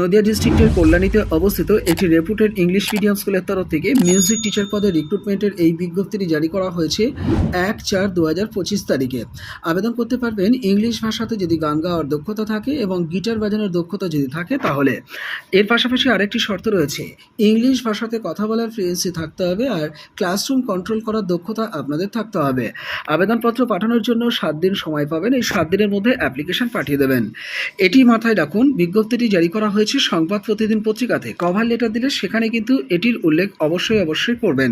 নদিয়া ডিস্ট্রিক্টের কল্যাণীতে অবস্থিত একটি রেপুটেড ইংলিশ মিডিয়াম স্কুলের তরফ থেকে মিউজিক টিচার পদে রিক্রুটমেন্টের এই বিজ্ঞপ্তিটি জারি করা হয়েছে এক চার দু হাজার পঁচিশ তারিখে। আবেদন করতে পারবেন ইংলিশ ভাষাতে যদি গান গাওয়ার দক্ষতা থাকে এবং গিটার বাজানোর দক্ষতা যদি থাকে তাহলে। এর পাশাপাশি আরেকটি শর্ত রয়েছে, ইংলিশ ভাষাতে কথা বলার ফ্লুয়েন্সি থাকতে হবে আর ক্লাসরুম কন্ট্রোল করার দক্ষতা আপনাদের থাকতে হবে। আবেদনপত্র পাঠানোর জন্য সাত দিন সময় পাবেন, এই সাত দিনের মধ্যে অ্যাপ্লিকেশন পাঠিয়ে দেবেন। এটি মাথায় রাখুন, বিজ্ঞপ্তিটি জারি করা হয়েছে সংবাদ প্রতিদিন পত্রিকাতে। কভার লেটার দিলে সেখানে কিন্তু এটির উল্লেখ অবশ্যই অবশ্যই করবেন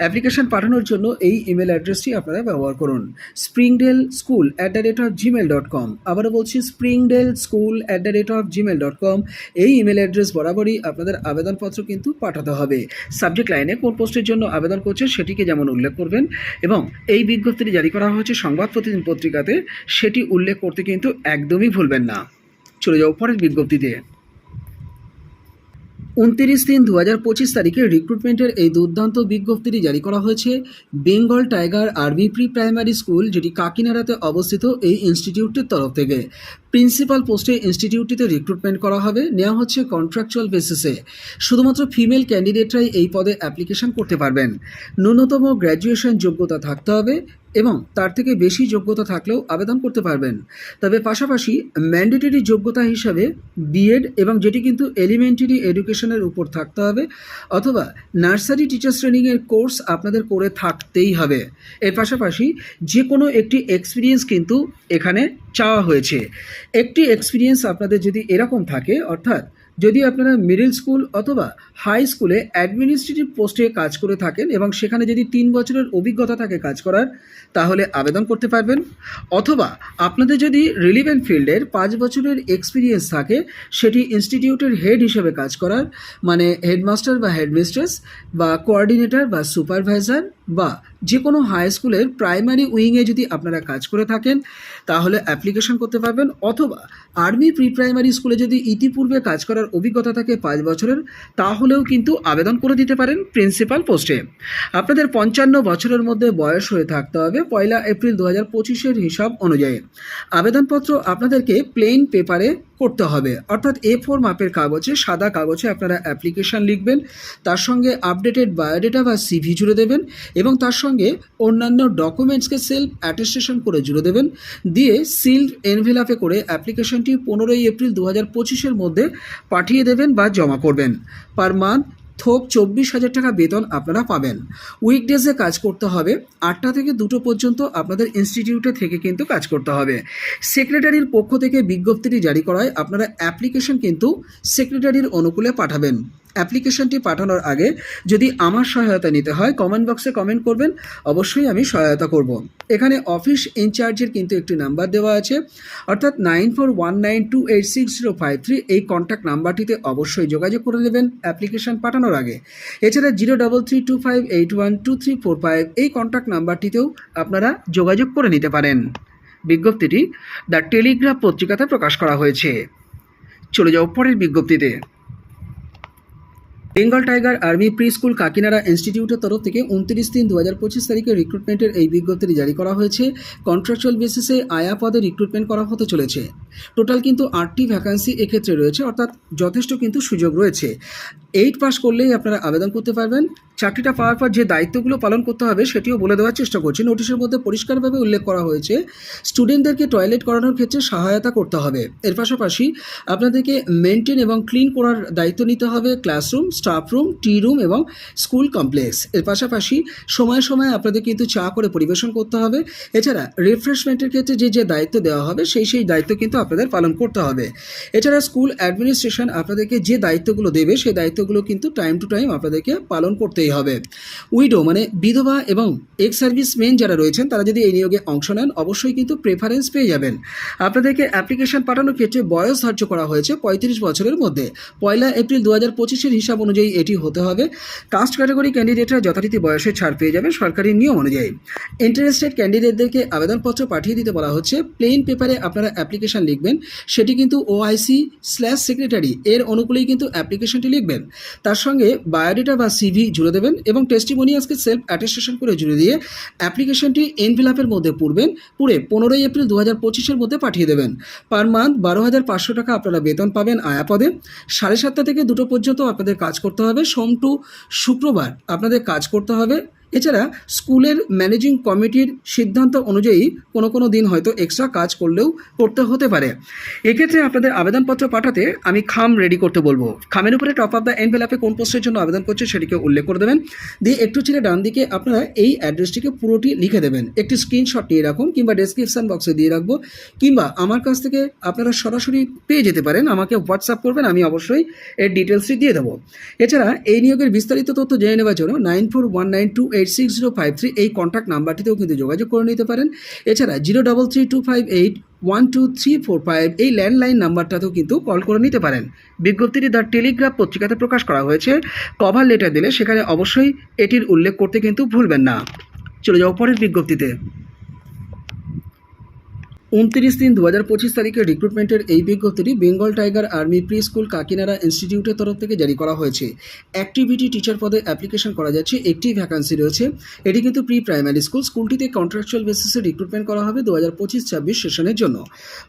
অ্যাপ্লিকেশন পাঠানোর জন্য এই ইমেল অ্যাড্রেসটি আপনারা ব্যবহার করুন। Springdale school at the rate of Gmail dot com আবারও বলছি Springdale school at the rate of Gmail dot com এই ইমেল অ্যাড্রেস বরাবরই আপনাদের আবেদনপত্র কিন্তু পাঠাতে হবে। সাবজেক্ট লাইনে কোন পোস্টের জন্য আবেদন করছে সেটিকে যেমন উল্লেখ করবেন এবং এই বিজ্ঞপ্তিটি জারি করা হয়েছে সংবাদ প্রতিদিন পত্রিকাতে, সেটি উল্লেখ করতে কিন্তু একদমই ভুলবেন না। চলে যাও পরের বিজ্ঞপ্তিতে। উনতিরিশ তিন দু হাজার পঁচিশ তারিখে রিক্রুটমেন্টের এই দুর্দান্ত বিজ্ঞপ্তিটি জারি করা হয়েছে। Bengal tiger army pre primary school যেটি কাকিনাড়াতে অবস্থিত এই ইনস্টিটিউটটির তরফ থেকে। প্রিন্সিপাল পোস্টে ইনস্টিটিউটটিতে রিক্রুটমেন্ট করা হবে, নেওয়া হচ্ছে কন্ট্রাকচুয়াল বেসিসে শুধুমাত্র ফিমেল ক্যান্ডিডেটরাই এই পদে অ্যাপ্লিকেশন করতে পারবেন। ন্যূনতম গ্র্যাজুয়েশন যোগ্যতা থাকতে হবে। এবং তার থেকে বেশি যোগ্যতা থাকলেও আবেদন করতে পারবেন। তবে পাশাপাশি ম্যান্ডেটরি যোগ্যতা হিসাবে বিএড এবং যেটি কিন্তু এলিমেন্টারি এডুকেশনের উপর থাকতে হবে অথবা নার্সারি টিচার্স ট্রেনিংয়ের কোর্স আপনাদের করে থাকতেই হবে। এর পাশাপাশি যে কোনো একটি এক্সপিরিয়েন্স কিন্তু এখানে চাওয়া হয়েছে। একটি এক্সপিরিয়েন্স আপনাদের যদি এরকম থাকে, অর্থাৎ যদি আপনারা মিডিল স্কুল অথবা হাই স্কুলে অ্যাডমিনিস্ট্রেটিভ পোস্টে কাজ করে থাকেন এবং সেখানে যদি তিন বছরের অভিজ্ঞতা থাকে কাজ করার, তাহলে আবেদন করতে পারবেন। অথবা আপনাদের যদি রিলিভেন্ট ফিল্ডের পাঁচ বছরের এক্সপিরিয়েন্স থাকে, সেটি ইনস্টিটিউটের হেড হিসেবে কাজ করার মানে হেডমাস্টার বা হেডমিস্ট্রেস বা কোঅর্ডিনেটর বা সুপারভাইজার বা যে কোনো হাই স্কুলের প্রাইমারি উইংয়ে যদি আপনারা কাজ করে থাকেন, তাহলে অ্যাপ্লিকেশন করতে পারবেন অথবা আর্মি প্রি প্রাইমারি স্কুলে যদি ইতিপূর্বে কাজ করার অভিজ্ঞতা থাকে পাঁচ বছরের, তাহলেও কিন্তু আবেদন করে দিতে পারেন প্রিন্সিপাল পোস্টে আপনাদের পঞ্চান্ন বছরের মধ্যে বয়স হয়ে থাকতে হবে পয়লা এপ্রিল দু হাজার পঁচিশের হিসাব অনুযায়ী। আবেদনপত্র আপনাদেরকে প্লেন পেপারে করতে হবে। অর্থাৎ এ ফোর মাপের কাগজে, সাদা কাগজে আপনারা অ্যাপ্লিকেশান লিখবেন, তার সঙ্গে আপডেটেড বায়োডেটা বা সিভি জুড়ে দেবেন এবং তার সঙ্গে অন্যান্য ডকুমেন্টসকে সেলফ অ্যাটেস্টেশন করে জুড়ে দেবেন। দিয়ে সিল্ড এনভেলাপে করে অ্যাপ্লিকেশনটি পনেরোই এপ্রিল দু হাজার পঁচিশের মধ্যে পাঠিয়ে দেবেন বা জমা করবেন। পার মান্থ থোক চব্বিশ হাজার টাকা বেতন আপনারা পাবেন। উইকডেজে কাজ করতে হবে। আটটা থেকে দুটো পর্যন্ত আপনাদের ইনস্টিটিউটে থেকে কিন্তু কাজ করতে হবে। সেক্রেটারির পক্ষ থেকে বিজ্ঞপ্তিটি জারি করায় আপনারা অ্যাপ্লিকেশন কিন্তু সেক্রেটারির অনুকূলে পাঠাবেন। অ্যাপ্লিকেশনটি পাঠানোর আগে যদি আমার সহায়তা নিতে হয় কমেন্ট বক্সে কমেন্ট করবেন। অবশ্যই আমি সহায়তা করব। এখানে অফিস ইনচার্জের কিন্তু একটি নাম্বার দেওয়া আছে। অর্থাৎ nine four one nine two eight six zero five three এই কন্ট্যাক্ট নাম্বারটিতে অবশ্যই যোগাযোগ করে নেবেন অ্যাপ্লিকেশন পাঠানোর আগে। এছাড়া zero double three two five eight one two three four five এই কন্ট্যাক্ট নাম্বারটিতেও আপনারা যোগাযোগ করে নিতে পারেন। বিজ্ঞপ্তিটি দ্য টেলিগ্রাফ পত্রিকাতে প্রকাশ করা হয়েছে। চলে যাও পরের বিজ্ঞপ্তিতে। Bengal tiger army pre school Kakinara ইনস্টিটিউটের তরফ থেকে উনত্রিশ তিন দু হাজার পঁচিশ তারিখে রিক্রুটমেন্টের এই বিজ্ঞপ্তি জারি করা হয়েছে। কন্ট্রাকচুয়াল বেসিসে আয়া পদে রিক্রুটমেন্ট করা হতে চলেছে। টোটাল কিন্তু আটটি ভ্যাকান্সি এক্ষেত্রে রয়েছে, অর্থাৎ যথেষ্ট কিন্তু সুযোগ রয়েছে। এইট পাস করলেই আপনারা আবেদন করতে পারবেন। চাকরিটা পাওয়ার পর যে দায়িত্বগুলো পালন করতে হবে, সেটিও বলে দেওয়ার চেষ্টা করছি। নোটিশের মধ্যে পরিষ্কারভাবে উল্লেখ করা হয়েছে স্টুডেন্টদেরকে টয়লেট করানোর ক্ষেত্রে সহায়তা করতে হবে। এর পাশাপাশি আপনাদেরকে মেনটেন এবং ক্লিন করার দায়িত্ব নিতে হবে classroom staff room tea room এবং স্কুল কমপ্লেক্স এর পাশাপাশি সময়ে সময়ে আপনাদের কিন্তু চা করে পরিবেশন করতে হবে। এছাড়া রিফ্রেশমেন্টের ক্ষেত্রে যে যে দায়িত্ব দেওয়া হবে, সেই সেই দায়িত্ব কিন্তু আপনাদের পালন করতে হবে। এছাড়া স্কুল অ্যাডমিনিস্ট্রেশন আপনাদেরকে যে দায়িত্বগুলো দেবে, সেই দায়িত্বগুলো কিন্তু টাইম টু টাইম আপনাদেরকে পালন করতেই হবে। উইডো মানে বিধবা এবং এক্স সার্ভিস মেন যারা রয়েছেন, তারা যদি এই নিয়োগে অংশ নেন, অবশ্যই কিন্তু প্রেফারেন্স পেয়ে যাবেন। আপনাদেরকে অ্যাপ্লিকেশন পাঠানোর ক্ষেত্রে বয়স ধার্য করা হয়েছে পঁয়ত্রিশ বছরের মধ্যে। পয়লা এপ্রিল দু হাজার পঁচিশের হিসাব অনুযায়ী এটি হতে হবে। কাস্ট ক্যাটাগরি ক্যান্ডিডেটরা যথারীতি বয়সের ছাড় পেয়ে যাবে সরকারি নিয়ম অনুযায়ী। ইন্টারেস্টেড ক্যান্ডিডেটদেরকে আবেদনপত্র পাঠিয়ে দিতে বলা হচ্ছে। প্লেন পেপারে আপনারা অ্যাপ্লিকেশন লিখবেন। সেটি কিন্তু ওআইসি স্ল্যাশ সেক্রেটারি এর অনুকূলেই কিন্তু অ্যাপ্লিকেশনটি লিখবেন। তার সঙ্গে বায়োডেটা বা সিভি জুড়ে দেবেন এবং টেস্টিমোনিয়াসকে সেলফ অ্যাটেস্টেশন করে জুড়ে দিয়ে অ্যাপ্লিকেশনটি এনভিলাপের মধ্যে পড়বেন পুরে পনেরোই এপ্রিল দু হাজার পঁচিশের মধ্যে পাঠিয়ে দেবেন। পার মান্থ বারো হাজার পাঁচশো টাকা আপনারা বেতন পাবেন আয়াপদে। সাড়ে সাতটা থেকে দুটো পর্যন্ত আপনাদের কাজ করতে হবে। সোম টু শুক্রবার আপনাদের কাজ করতে হবে। এছাড়া স্কুলের ম্যানেজিং কমিটির সিদ্ধান্ত অনুযায়ী কোনো কোনো দিন হয়তো এক্সট্রা কাজ করলেও করতে হতে পারে। এক্ষেত্রে আপনাদের আবেদনপত্র পাঠাতে আমি খাম রেডি করতে বলব। খামের উপরে টপ অফ দ্য এনভেলাপে কোন পোস্টের জন্য আবেদন করছে সেটিকে উল্লেখ করে দেবেন। দিয়ে একটু ছেড়ে ডান দিকে আপনারা এই অ্যাড্রেসটিকে পুরোটি লিখে দেবেন। একটি স্ক্রিনশট নিয়ে রাখুন কিংবা ডেসক্রিপশন বক্সে দিয়ে রাখব। কিংবা আমার কাছ থেকে আপনারা সরাসরি পেয়ে যেতে পারেন। আমাকে হোয়াটসঅ্যাপ করবেন, আমি অবশ্যই এর ডিটেলসটি দিয়ে দেবো। এছাড়া এই নিয়োগের বিস্তারিত তথ্য জেনে নেওয়ার জন্য nine four one nine two eight six zero five three এই কন্ট্যাক্ট নাম্বারটিতেও কিন্তু যোগাযোগ করে নিতে পারেন। এছাড়া zero double three two five eight one two three four five এই ল্যান্ডলাইন নাম্বারটাতেও কিন্তু কল করে নিতে পারেন। বিজ্ঞপ্তিটি দ্য টেলিগ্রাফ পত্রিকাতে প্রকাশ করা হয়েছে। কভার লেটার দিলে সেখানে অবশ্যই এটির উল্লেখ করতে কিন্তু ভুলবেন না। চলে যাও পরের বিজ্ঞপ্তিতে। উনত্রিশ তিন দু হাজার পঁচিশ তারিখে রিক্রুটমেন্টের এই বিজ্ঞপ্তিটি Bengal tiger army pre school Kakinara ইনস্টিটিউটের তরফ থেকে জারি করা হয়েছে। অ্যাক্টিভিটি টিচার পদে অ্যাপ্লিকেশন করা যাচ্ছে, একটি ভ্যাকান্সি রয়েছে। এটি কিন্তু প্রি প্রাইমারি স্কুল স্কুলটিতে কন্ট্রাকচুয়াল বেসিসে রিক্রুটমেন্ট করা হবে দু হাজার পঁচিশ ছাব্বিশ সেশনের জন্য।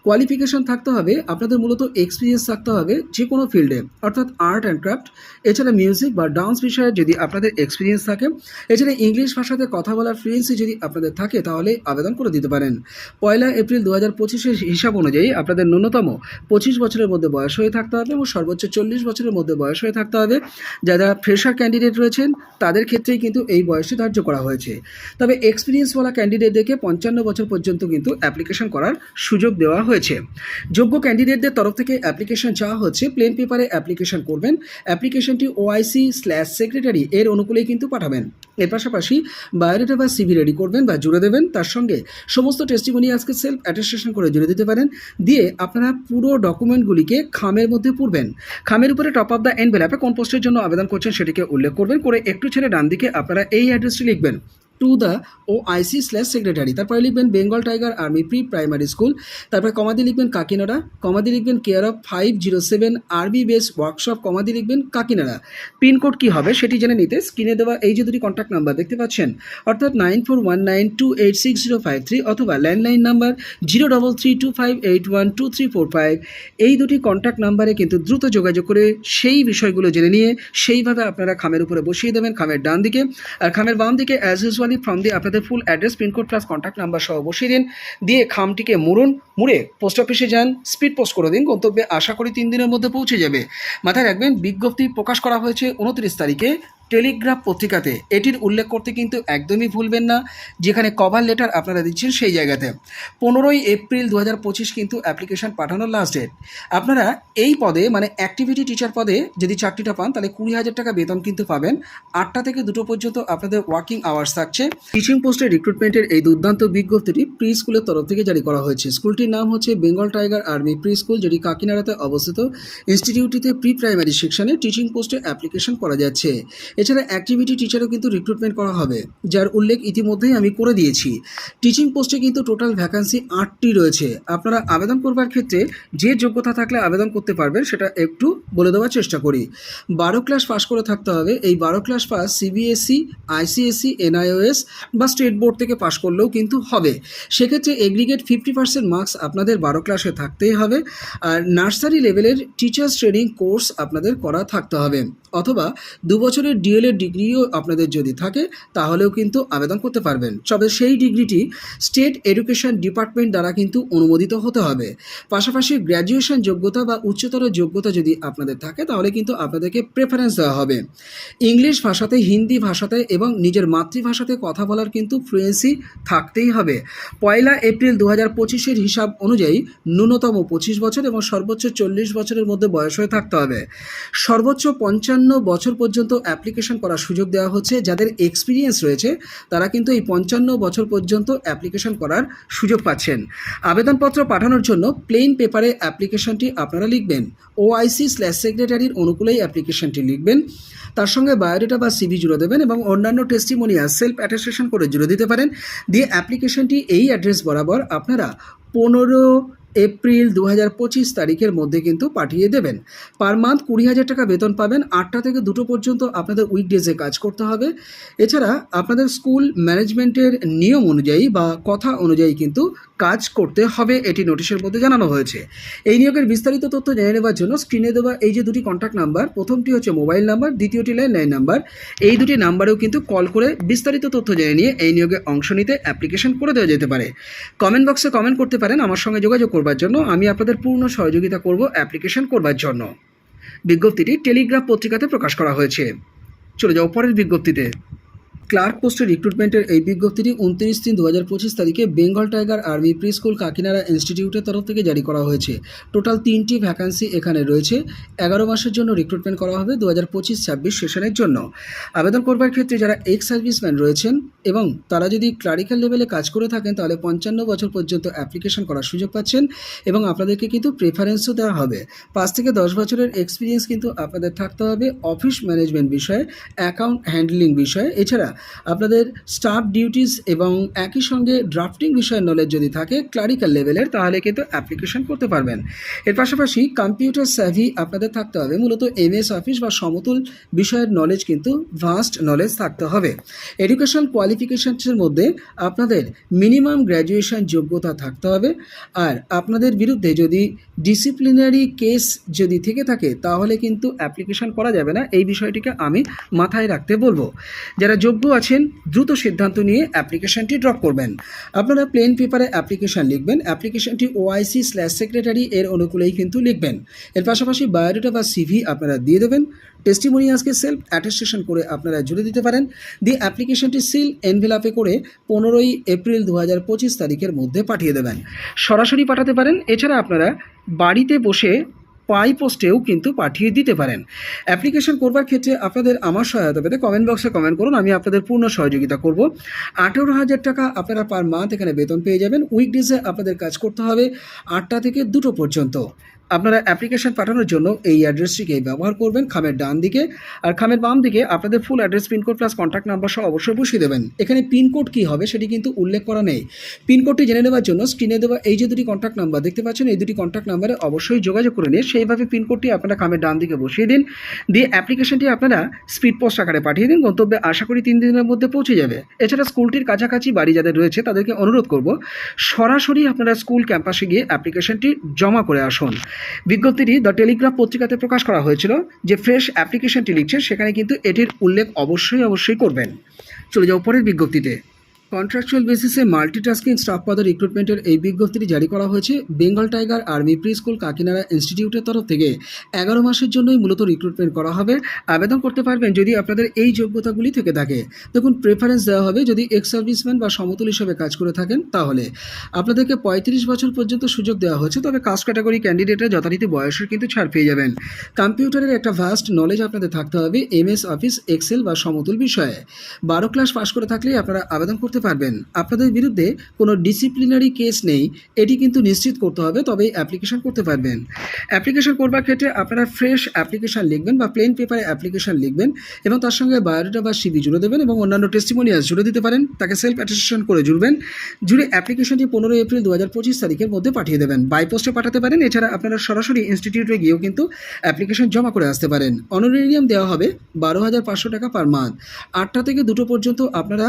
কোয়ালিফিকেশন থাকতে হবে, আপনাদের মূলত এক্সপিরিয়েন্স থাকতে হবে যে কোনো ফিল্ডে অর্থাৎ আর্ট অ্যান্ড ক্রাফট এছাড়া মিউজিক বা ডান্স বিষয়ে যদি আপনাদের এক্সপিরিয়েন্স থাকে, এছাড়া ইংলিশ ভাষাতে কথা বলার ফ্লুয়েন্সি যদি আপনাদের থাকে, তাহলে আবেদন করে দিতে পারেন। পয়লা এপ্রিল দু হাজার পঁচিশের হিসাব অনুযায়ী আপনাদের ন্যূনতম পঁচিশ বছরের মধ্যে বয়স হয়ে থাকতে হবে এবং সর্বোচ্চ চল্লিশ বছরের মধ্যে বয়স হয়ে থাকতে হবে। যারা ফ্রেশার ক্যান্ডিডেট রয়েছেন, তাদের ক্ষেত্রেই কিন্তু এই বয়সটি ধার্য করা হয়েছে। তবে এক্সপিরিয়েন্সওয়ালা ক্যান্ডিডেটদেরকে পঞ্চান্ন বছর পর্যন্ত কিন্তু অ্যাপ্লিকেশন করার সুযোগ দেওয়া হয়েছে। যোগ্য ক্যান্ডিডেটদের তরফ থেকে অ্যাপ্লিকেশন চাওয়া হচ্ছে। প্লেন পেপারে অ্যাপ্লিকেশন করবেন। অ্যাপ্লিকেশনটি ওআইসি স্ল্যাশ সেক্রেটারি এর অনুকূলেই কিন্তু পাঠাবেন। এর পাশাপাশি বায়োডেটা বা সিভি রেডি করবেন বা জুড়ে দেবেন, তার সঙ্গে সমস্ত টেস্টিমনি আজকে সেলফ অ্যাটেস্টেশন করে জুড়ে দিতে পারেন। দিয়ে আপনারা পুরো ডকুমেন্টগুলিকে খামের মধ্যে পড়বেন। খামের উপরে টপ অফ দ্য এনভেলাপে কোন পোস্টের জন্য আবেদন করছেন সেটিকে উল্লেখ করবেন। করে একটু ছেড়ে ডান দিকে আপনারা এই অ্যাড্রেসটি লিখবেন। To the O IC slash secretary তারপরে লিখবেন Bengal tiger army pre primary school তারপরে কমাদি লিখবেন কাকিনাড়া। কমাদি লিখবেন care of five zero seven RB base workshop কমাদি লিখবেন কাকিনাড়া। পিনকোড কী হবে সেটি জেনে নিতে স্ক্রিনে দেওয়া এই যে দুটি কন্ট্যাক্ট নাম্বার দেখতে পাচ্ছেন। অর্থাৎ nine four one nine two eight six zero five three অথবা landline number zero double three two five eight one two three four five এই দুটি কন্ট্যাক্ট নাম্বারে কিন্তু দ্রুত যোগাযোগ করে সেই বিষয়গুলো জেনে নিয়ে সেইভাবে আপনারা খামের উপরে বসিয়ে দেবেন, খামের ডান দিকে আর খামের বাম দিকে অ্যাজ ইউজুয়ালি ফ্রম দিয়ে আপনাদের full address pincode plus contact number সহ বসিয়ে দিন। দিয়ে খামটিকে মুড়ুন, মুড়ে পোস্ট অফিসে যান স্পিড পোস্ট করে দিন। গন্তব্যে আশা করি তিন দিনের মধ্যে পৌঁছে যাবে। মাথায় রাখবেন, বিজ্ঞপ্তি প্রকাশ করা হয়েছে উনত্রিশ তারিখে। টেলিগ্রাফ পত্রিকাতে এটির উল্লেখ করতে কিন্তু একদমই ভুলবেন না, যেখানে কভার লেটার আপনারা দিচ্ছেন সেই জায়গাতে। পনেরোই এপ্রিল দু হাজার পঁচিশ কিন্তু অ্যাপ্লিকেশন পাঠানোর লাস্ট ডেট আপনারা এই পদে মানে অ্যাক্টিভিটি টিচার পদে যদি চাকরিটা পান, তাহলে কুড়ি হাজার টাকা বেতন কিন্তু পাবেন। আটটা থেকে দুটো পর্যন্ত আপনাদের ওয়ার্কিং আওয়ার্স থাকছে। টিচিং পোস্টের রিক্রুটমেন্টের এই দুর্দান্ত বিজ্ঞপ্তিটি প্রি স্কুলের তরফ থেকে জারি করা হয়েছে। স্কুলটির নাম হচ্ছে Bengal tiger army pre school যেটি কাকিনাড়াতে অবস্থিত। ইনস্টিটিউটটিতে প্রি প্রাইমারি সেকশনে টিচিং পোস্টে অ্যাপ্লিকেশন করা যাচ্ছে। এছাড়া অ্যাক্টিভিটি টিচারও কিন্তু রিক্রুটমেন্ট করা হবে, যার উল্লেখ ইতিমধ্যেই আমি করে দিয়েছি। টিচিং পোস্টে কিন্তু টোটাল ভ্যাকান্সি আটটি রয়েছে। আপনারা আবেদন করবার ক্ষেত্রে যে যোগ্যতা থাকলে আবেদন করতে পারবেন, সেটা একটু বলে দেওয়ার চেষ্টা করি। বারো ক্লাস পাস করে থাকতে হবে। এই বারো class pass CBSC ICSC NIOS বা স্টেট বোর্ড থেকে পাশ করলেও কিন্তু হবে। সেক্ষেত্রে এগ্রিগেট ফিফটি পার্সেন্ট মার্কস আপনাদের বারো ক্লাসে থাকতেই হবে। আর নার্সারি লেভেলের টিচার্স ট্রেনিং কোর্স আপনাদের করা থাকতে হবে। অথবা দু বছরের ডিএলএড ডিগ্রিও আপনাদের যদি থাকে, তাহলেও কিন্তু আবেদন করতে পারবেন। তবে সেই ডিগ্রিটি স্টেট এডুকেশন ডিপার্টমেন্ট দ্বারা কিন্তু অনুমোদিত হতে হবে। পাশাপাশি গ্র্যাজুয়েশন যোগ্যতা বা উচ্চতর যোগ্যতা যদি আপনাদের থাকে, তাহলে কিন্তু আপনাদেরকে প্রেফারেন্স দেওয়া হবে। ইংলিশ ভাষাতে, হিন্দি ভাষাতে এবং নিজের মাতৃভাষাতে কথা বলার কিন্তু ফ্লুয়েন্সি থাকতেই হবে। পয়লা এপ্রিল দু হাজার পঁচিশের হিসাব অনুযায়ী ন্যূনতম পঁচিশ বছর এবং সর্বোচ্চ চল্লিশ বছরের মধ্যে বয়স হয়ে থাকতে হবে। সর্বোচ্চ পঞ্চান্ন বছর পর্যন্ত অ্যাপ্লিকেশন করার সুযোগ দেওয়া হচ্ছে। যাদের এক্সপিরিয়েন্স রয়েছে, তারা কিন্তু এই পঞ্চান্ন বছর পর্যন্ত অ্যাপ্লিকেশন করার সুযোগ পাচ্ছেন। আবেদনপত্র পাঠানোর জন্য প্লেন পেপারে অ্যাপ্লিকেশনটি আপনারা লিখবেন। ওআইসি স্ল্যাশ সেক্রেটারির অনুকূলেই অ্যাপ্লিকেশনটি লিখবেন। তার সঙ্গে বায়োডেটা বা সিভি জুড়ে দেবেন এবং অন্যান্য টেস্টিমোনিয়াল সেলফ অ্যাটেস্টেশন করে জুড়ে দিতে পারেন। দিয়ে অ্যাপ্লিকেশনটি এই অ্যাড্রেস বরাবর আপনারা পনেরো এপ্রিল দু হাজার পঁচিশ তারিখের মধ্যে কিন্তু পাঠিয়ে দেবেন। পার মান্থ কুড়ি হাজার টাকা বেতন পাবেন। আটটা থেকে দুটো পর্যন্ত আপনাদের উইকডেজে কাজ করতে হবে। এছাড়া আপনাদের স্কুল ম্যানেজমেন্টের নিয়ম অনুযায়ী বা কথা অনুযায়ী কিন্তু কাজ করতে হবে, এটি নোটিশের মধ্যে জানানো হয়েছে। এই নিয়োগের বিস্তারিত তথ্য জেনে নেওয়ার জন্য স্ক্রিনে দেওয়া এই যে দুটি কন্ট্যাক্ট নাম্বার প্রথমটি হচ্ছে মোবাইল নাম্বার দ্বিতীয়টি ল্যান্ডলাইন নাম্বার এই দুটি নাম্বারেও কিন্তু কল করে বিস্তারিত তথ্য জেনে নিয়ে এই নিয়োগে অংশ নিতে অ্যাপ্লিকেশন করে দেওয়া যেতে পারে। কমেন্ট বক্সে কমেন্ট করতে পারেন, আমার সঙ্গে যোগাযোগ করবার জন্য আমি আপনাদের পূর্ণ সহযোগিতা করব অ্যাপ্লিকেশন করবার জন্য। বিজ্ঞপ্তিটি টেলিগ্রাফ পত্রিকাতে প্রকাশ করা হয়েছে। চলে যাও পরের বিজ্ঞপ্তিতে। ক্লার্ক পোস্টের রিক্রুটমেন্টের এই বিজ্ঞপ্তিটি উনত্রিশ তিন দু হাজার পঁচিশ তারিখে Bengal tiger army pre school Kakinara ইনস্টিটিউটের তরফ থেকে জারি করা হয়েছে। টোটাল তিনটি ভ্যাকান্সি এখানে রয়েছে। এগারো মাসের জন্য রিক্রুটমেন্ট করা হবে দু হাজার পঁচিশ ছাব্বিশ সেশনের জন্য। আবেদন করবার ক্ষেত্রে যারা এক্স সার্ভিসম্যান রয়েছেন এবং তারা যদি ক্লারিক্যাল লেভেলে কাজ করে থাকেন, তাহলে পঞ্চান্ন বছর পর্যন্ত অ্যাপ্লিকেশন করার সুযোগ পাচ্ছেন এবং আপনাদেরকে কিন্তু প্রেফারেন্সও দেওয়া হবে। পাঁচ থেকে দশ বছরের এক্সপিরিয়েন্স কিন্তু আপনাদের থাকতে হবে অফিস ম্যানেজমেন্ট বিষয়ে, অ্যাকাউন্ট হ্যান্ডলিং বিষয়ে। এছাড়া আপনাদের স্টাফ ডিউটিস এবং একই সঙ্গে ড্রাফটিং বিষয়ের নলেজ যদি থাকে ক্লারিক্যাল লেভেলের তাহলে কিন্তু অ্যাপ্লিকেশন করতে পারবেন। এর পাশাপাশি কম্পিউটার স্যাভি আপনাদের থাকতে হবে। মূলত এমএস অফিস বা সমতুল বিষয়ের নলেজ কিন্তু ভাস্ট নলেজ থাকতে হবে। এডুকেশন কোয়ালিফিকেশনসের মধ্যে আপনাদের মিনিমাম গ্র্যাজুয়েশন যোগ্যতা থাকতে হবে। আর আপনাদের বিরুদ্ধে যদি ডিসিপ্লিনারি কেস যদি থেকে থাকে, তাহলে কিন্তু অ্যাপ্লিকেশন করা যাবে না। এই বিষয়টিকে আমি মাথায় রাখতে বলব। যারা যোগ্য আছেন, দ্রুত সিদ্ধান্ত নিয়ে অ্যাপ্লিকেশনটি ড্রপ করবেন। আপনারা প্লেন পেপারে অ্যাপ্লিকেশন লিখবেন। অ্যাপ্লিকেশনটি ওআইসি স্ল্যাশ সেক্রেটারি এর অনুকূলেই কিন্তু লিখবেন। এর পাশাপাশি বায়োডাটা বা সিভি আপনারা দিয়ে দেবেন। টেস্টিমোনিয়াসকে সেলফ অ্যাটেস্টেশন করে আপনারা জুড়ে দিতে পারেন। দিয়ে অ্যাপ্লিকেশনটি সিল এনভেলাপে করে পনেরোই এপ্রিল দু হাজার পঁচিশ তারিখের মধ্যে পাঠিয়ে দেবেন। সরাসরি পাঠাতে পারেন। এছাড়া আপনারা বাড়িতে বসে পাই পোস্টেও কিন্তু পাঠিয়ে দিতে পারেন। অ্যাপ্লিকেশন করবার ক্ষেত্রে আপনাদের আমার সহায়তা পেতে কমেন্ট বক্সে কমেন্ট করুন, আমি আপনাদের পূর্ণ সহযোগিতা করব। আঠেরো হাজার টাকা আপনারা পার মান্থ এখানে বেতন পেয়ে যাবেন। উইকডেজে আপনাদের কাজ করতে হবে আটটা থেকে দুটো পর্যন্ত। আপনারা অ্যাপ্লিকেশন পাঠানোর জন্য এই অ্যাড্রেসটিকে ব্যবহার করবেন খামের ডান দিকে। আর খামের বাম দিকে আপনাদের full address pincode plus contact number সহ অবশ্যই বসিয়ে দেবেন। এখানে পিনকোড কী হবে সেটি কিন্তু উল্লেখ করা নেই। পিনকোডটি জেনে নেওয়ার জন্য স্ক্রিনে দেওয়া এই যে দুটি কন্ট্যাক্ট নাম্বার দেখতে পাচ্ছেন, এই দুটি কন্ট্যাক্ট নাম্বারে অবশ্যই যোগাযোগ করে নিয়ে সেইভাবে পিনকোডটি আপনারা খামের ডান দিকে বসিয়ে দিন। দিয়ে অ্যাপ্লিকেশনটি আপনারা স্পিড পোস্ট আকারে পাঠিয়ে দিন, গন্তব্যে আশা করি তিন দিনের মধ্যে পৌঁছে যাবে। এছাড়া স্কুলটির কাছাকাছি বাড়ি যাদের রয়েছে তাদেরকে অনুরোধ করব, সরাসরি আপনারা স্কুল ক্যাম্পাসে গিয়ে অ্যাপ্লিকেশনটি জমা করে আসুন। বিজ্ঞপ্তিটি দ্য টেলিগ্রাফ পত্রিকাতে প্রকাশ করা হয়েছিল যে ফ্রেশ অ্যাপ্লিকেশনটি লিখছে সেখানে কিন্তু এটির উল্লেখ অবশ্যই অবশ্যই করবেন। চলে যাও পরের বিজ্ঞপ্তিতে। কন্ট্রাকচুয়াল বেসিসে মাল্টিটাস্কিং স্টাফ পদের রিক্রুটমেন্টের এই বিজ্ঞপ্তিটি জারি করা হয়েছে। Bengal tiger army pre school Kakinara ইনস্টিটিউটের তরফ থেকে। এগারো মাসের জন্যই মূলত রিক্রুটমেন্ট করা হবে। আবেদন করতে পারবেন যদি আপনাদের এই যোগ্যতাগুলি থেকে থাকে। দেখুন প্রেফারেন্স দেওয়া হবে যদি এক্স সার্ভিসম্যান বা সমতুল হিসেবে কাজ করে থাকেন, তাহলে। আপনাদেরকে পঁয়ত্রিশ বছর পর্যন্ত সুযোগ দেওয়া হয়েছে, তবে কাস্ট ক্যাটাগরি ক্যান্ডিডেটের যথারীতি বয়সের কিন্তু ছাড় পেয়ে যাবেন। কম্পিউটারের একটা ভাস্ট নলেজ আপনাদের থাকতে হবে এমএস অফিস এক্সেল বা সমতুল বিষয়ে। বারো ক্লাস পাশ করে থাকলেই আপনারা আবেদন করতে পারবেন। আপনাদের বিরুদ্ধে কোনো ডিসিপ্লিনারি কেস নেই, এটি কিন্তু নিশ্চিত করতে হবে, তবেই অ্যাপ্লিকেশন করতে পারবেন। অ্যাপ্লিকেশন করবার ক্ষেত্রে আপনারা ফ্রেশ অ্যাপ্লিকেশন লিখবেন বা প্লেন পেপারে অ্যাপ্লিকেশন লিখবেন এবং তার সঙ্গে বায়োডাটা বা সিবি জুড়ে দেবেন এবং অন্যান্য টেস্টিমোনিয়াস জুড়ে দিতে পারেন, তাকে সেলফ অ্যাটেস্টেশন করে জুড়বেন, জুড়ে অ্যাপ্লিকেশনটি পনেরোই এপ্রিল দু হাজার পঁচিশ তারিখের মধ্যে পাঠিয়ে দেবেন। বাই পোস্টে পাঠাতে পারেন, এছাড়া আপনারা সরাসরি ইনস্টিটিউটে গিয়েও কিন্তু অ্যাপ্লিকেশন জমা করে আসতে পারেন। অনারেরিয়াম দেওয়া হবে বারো হাজার পাঁচশো টাকা পার মান্থ আটটা থেকে দুটো পর্যন্ত আপনারা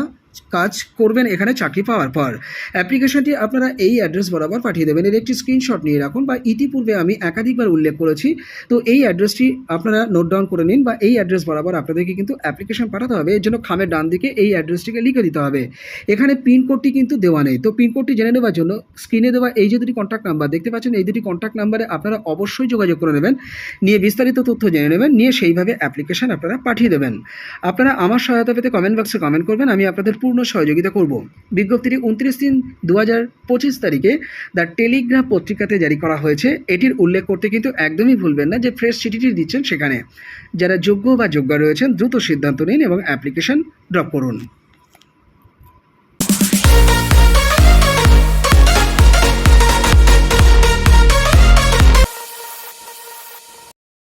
কাজ করবেন এখানে চাকরি পাওয়ার পর। অ্যাপ্লিকেশনটি আপনারা এই অ্যাড্রেস বরাবর পাঠিয়ে দেবেন। এর একটি স্ক্রিনশট নিয়ে রাখুন বা ইতিপূর্বে আমি একাধিকবার উল্লেখ করেছি। তো এই অ্যাড্রেসটি আপনারা নোট ডাউন করে নিন বা এই অ্যাড্রেস বরাবর আপনাদেরকে কিন্তু অ্যাপ্লিকেশন পাঠাতে হবে। এর জন্য খামের ডান দিকে এই অ্যাড্রেসটিকে লিখে দিতে হবে। এখানে পিনকোডটি কিন্তু দেওয়া নেই। তো পিনকোডটি জেনে নেওয়ার জন্য স্ক্রিনে দেওয়া এই যে দুটি কন্ট্যাক্ট নাম্বার দেখতে পাচ্ছেন, এই দুটি কন্ট্যাক্ট নাম্বারে আপনারা অবশ্যই যোগাযোগ করে নেবেন। নিয়ে বিস্তারিত তথ্য জেনে নেবেন। নিয়ে সেইভাবে অ্যাপ্লিকেশন আপনারা পাঠিয়ে দেবেন। আপনারা আমার সহায়তা পেতে কমেন্ট বক্সে কমেন্ট করবেন। আমি আপনাদের পূর্ণ সহযোগিতা করব। বিজ্ঞপ্তিটি উনত্রিশ দিন দু পঁচিশ তারিখে দ্য টেলিগ্রাফ পত্রিকাতে জারি করা হয়েছে। এটির উল্লেখ করতে কিন্তু একদমই ভুলবেন না যে ফ্রেশ চিঠিটি দিচ্ছেন সেখানে। যারা যোগ্য বা যোগ্য রয়েছেন দ্রুত সিদ্ধান্ত নিন এবং অ্যাপ্লিকেশন ড্রপ করুন।